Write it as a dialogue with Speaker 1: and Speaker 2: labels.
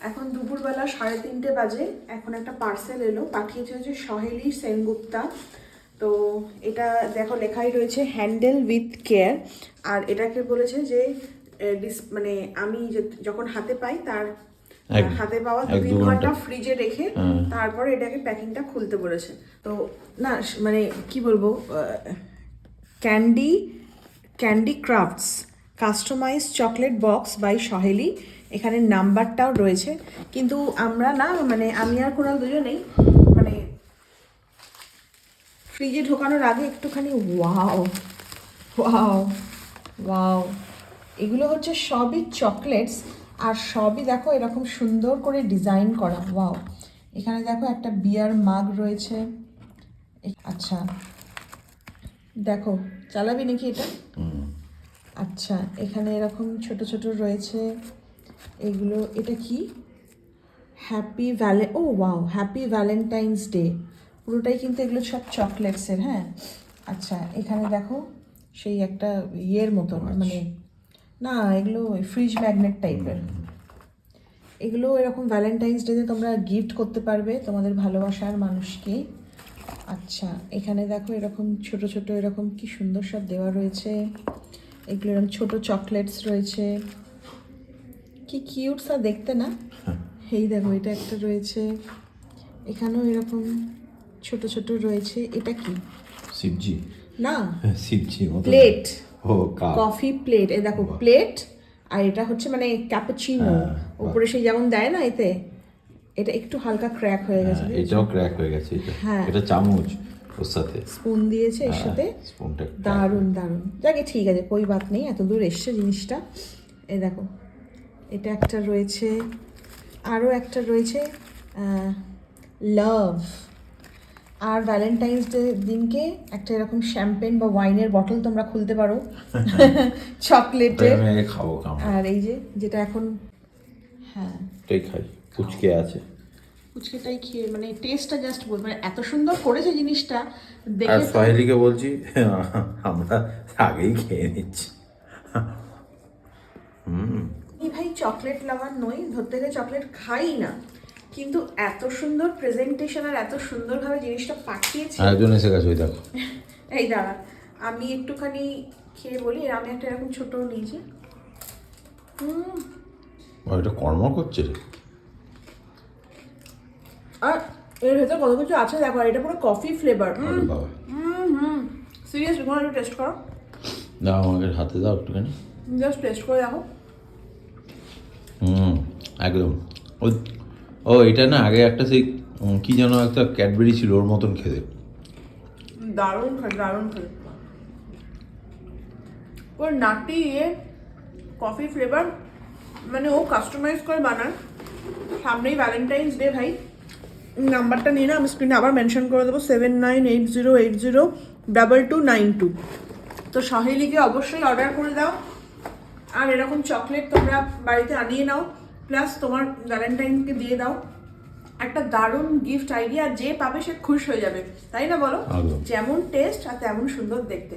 Speaker 1: এখন দুপুরবেলা সাড়ে তিনটে বাজে এখন একটা পার্সেল এলো পাঠিয়েছে হচ্ছে সহেলি সেনগুপ্তা তো এটা দেখো লেখাই রয়েছে হ্যান্ডেল উইথ কেয়ার আর এটাকে বলেছে যে ডিস- মানে আমি যখন হাতে পাই তার হাতে পাওয়া দু তিন
Speaker 2: ঘণ্টা।
Speaker 1: ঘণ্টা ফ্রিজে রেখে
Speaker 2: হ্যাঁ।
Speaker 1: তারপরে এটাকে প্যাকিংটা খুলতে বলেছে তো না মানে কি বলব candy candy crafts customise chocolate box by Saheli এখানে নাম্বারটাও রয়েছে। কিন্তু আমরা না মানে আমি আর কোনাল দুজনেই মানে ফ্রিজে ঢোকানোর আগে একটুখানি ওয়াও ওয়াও ওয়াও এগুলো হচ্ছে সবই চকলেটস আর সবই দেখো এরকম সুন্দর করে ডিজাইন করা ওয়াও এখানে দেখো একটা বিয়ার মাগ রয়েছে। আচ্ছা। দেখো, চালাবি নাকি এটা? আচ্ছা এখানে এরকম ছোট ছোট রয়েছে এগুলো এটা কি? হ্যাপি ভ্যালে ও ওয়াও হ্যাপি ভ্যালেন্টাইন্স ডে পুরোটাই কিন্তু এগুলো সব চকলেটসের হ্যাঁ? আচ্ছা এখানে দেখো সেই একটা ইয়ের মতো মানে না এগুলো ফ্রিজ ম্যাগনেট টাইপের এগুলো এরকম ভ্যালেন্টাইন্স ডেতে তোমরা গিফট করতে পারবে তোমাদের ভালোবাসার মানুষকে। আচ্ছা এখানে দেখো এরকম ছোট ছোট এরকম কি সুন্দর সব দেওয়া রয়েছে। এগুলো এরকম ছোট চকলেটস রয়েছে। কি কিউট সা দেখতে না? এই দেখো এটা একটা রয়েছে। এখানেও এরকম ছোট ছোট রয়েছে। এটা কি?
Speaker 2: শিবজি।
Speaker 1: না?
Speaker 2: শিবজি মতো
Speaker 1: প্লেট
Speaker 2: ও
Speaker 1: কফি প্লেট এই দেখো প্লেট আর এটা হচ্ছে মানে ক্যাপাচিনো
Speaker 2: হ্যাঁ,
Speaker 1: উপরে সেই যেমন দেয় না এতে এটা একটু হালকা ক্র্যাক হয়ে গেছে
Speaker 2: হ্যাঁ, এটাও ক্র্যাক হয়ে গেছে এটা।
Speaker 1: হ্যাঁ।
Speaker 2: এটা চামচ। ওর সাথে।
Speaker 1: স্পুন দিয়েছে এর সাথে।
Speaker 2: স্পুনটা
Speaker 1: দারুণ দারুণ। যাকে ঠিক আছে কই বাত নেই এত দূর এসছে জিনিসটা। এই দেখো এটা একটা রয়েছে আরও একটা রয়েছে লাভ আর ভ্যালেন্টাইন্স ডে দিনকে একটা এরকম শ্যাম্পেন বা ওয়াইনের বটল তোমরা খুলতে পারো। চকলেটের
Speaker 2: খাব
Speaker 1: আর এই যে যেটা এখন হ্যাঁ।
Speaker 2: খাই ফুচকে আছে।
Speaker 1: ফুচকেটাই খেয়ে মানে টেস্টটা জাস্ট বল মানে এত সুন্দর করেছে জিনিসটা
Speaker 2: আর সোহেলিকে বলছি আমরা আগেই খেয়ে নিচ্ছি। হুম।
Speaker 1: এই ভাই চকলেট লাভার নই ধরতে গেলে চকলেট খাই না। কিন্তু এত সুন্দর প্রেজেন্টেশন আর এত সুন্দরভাবে জিনিসটা পাঠিয়েছে
Speaker 2: আরেকজন এসে গেছে ওই দেখো।
Speaker 1: এই দাঁড়া আমি একটুখানি খেয়ে বলি আমি একটা এরকম ছোট নিয়েছি। হুম।
Speaker 2: ও, এটা কর্ম করছে রে
Speaker 1: আর এর ভেতর কত কিছু আছে দেখো এটা পুরো কফি ফ্লেভার হুম। হুম সিরিয়াসলি কোনো একটু টেস্ট করো।
Speaker 2: দাও আমাকে হাতে দাও একটুখানি।
Speaker 1: জাস্ট টেস্ট করে দেখো।
Speaker 2: হুম একদম। ও ও এটা না আগে একটা সেই কি যেন একটা ক্যাডবেরি ছিল ওর মতন খেতে।
Speaker 1: দারুণ খায় দারুণ খায় ওর নাটি ইয়ে কফি ফ্লেভার মানে ও কাস্টমাইজ করে বানায়। সামনেই ভ্যালেন্টাইন্স ডে ভাই। নাম্বারটা নিয়ে না আমি স্ক্রিনে আবার মেনশন করে দেবো seven nine eight zero eight zero double two nine two তো সহেলিকে অবশ্যই অর্ডার করে দাও। আর এরকম চকলেট তোমরা বাড়িতে আনিয়ে নাও প্লাস তোমার ভ্যালেন্টাইনকে দিয়ে দাও। একটা দারুণ গিফট আইডিয়া যে পাবে সে খুশ হয়ে যাবে। তাই না বলো? যেমন টেস্ট আর তেমন সুন্দর দেখতে।